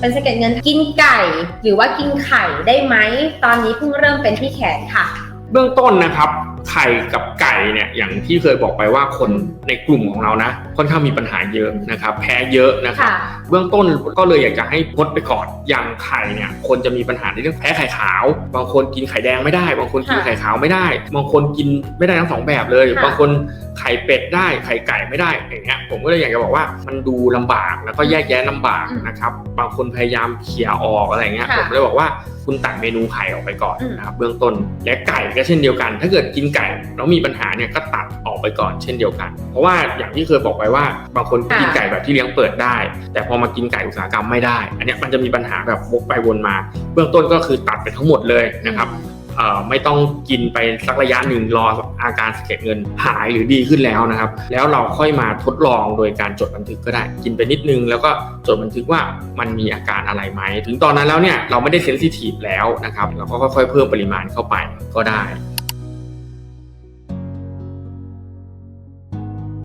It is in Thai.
เป็นสะเก็ดเงินกินไก่ หรือว่ากินไข่ได้ไหม ตอนนี้เพิ่งเริ่มเป็นที่แขนค่ะ เบื้องต้นนะครับ ข่กับไก่เนี่ยอย่างที่เคยบอกไปว่าคนในกลุ่มของเรานะค่อนข้างมีปัญหาเยอะนะครับ แพ้เยอะนะครับค่ะเบื้องต้นก็เลยอยากจะให้พดไปก่อนอย่างไข่เนี่ยคนจะมีปัญหาในเรื่องแพ้ไข่ขาว บางคนกินไข่แดงไม่ได้ บางคนกินค่ะไข่ขาวไม่ได้ บางคนกินไม่ได้ทั้งสองแบบเลยค่ะบางคนไข่เป็ดได้ไข่ไก่ไม่ได้อย่างเงี้ยผมก็เลยอยากจะบอกว่ามันดูลำบากแล้วก็แยกแยะลำบากอืมนะครับบางคนพยายามเขี่ยออกอะไรเงี้ยค่ะผมเลยบอกว่า คุณตัดเมนูไข่ออกไปก่อนอืมนะครับเบื้องต้นและไก่ก็เช่นเดียวกัน ถ้าเกิดกินไก่แล้วมีปัญหาเนี่ยก็ตัดออกไปก่อนเช่นเดียวกัน เพราะว่าอย่างที่เคยบอกไว้ว่า บางคนกินไก่แบบที่เลี้ยงเปิดได้ แต่พอมากินไก่อุตสาหกรรมไม่ได้ อันเนี้ยมันจะมีปัญหาแบบวกไปวนมา เบื้องต้นก็คือตัดไปทั้งหมดเลยนะครับเอ่อ ไม่ต้องกินไปสักระยะหนึ่งรออาการสะเก็ดเงินหายหรือดีขึ้นแล้วนะครับ แล้วเราค่อยมาทดลองโดยการจดบันทึกก็ได้ กินไปนิดนึง แล้วก็จดบันทึกว่ามันมีอาการอะไรไหมถึงตอนนั้นแล้วเนี่ยเราไม่ได้เซนซิทีฟแล้วนะครับเราก็ค่อยๆเพิ่มปริมาณเข้าไปก็ได้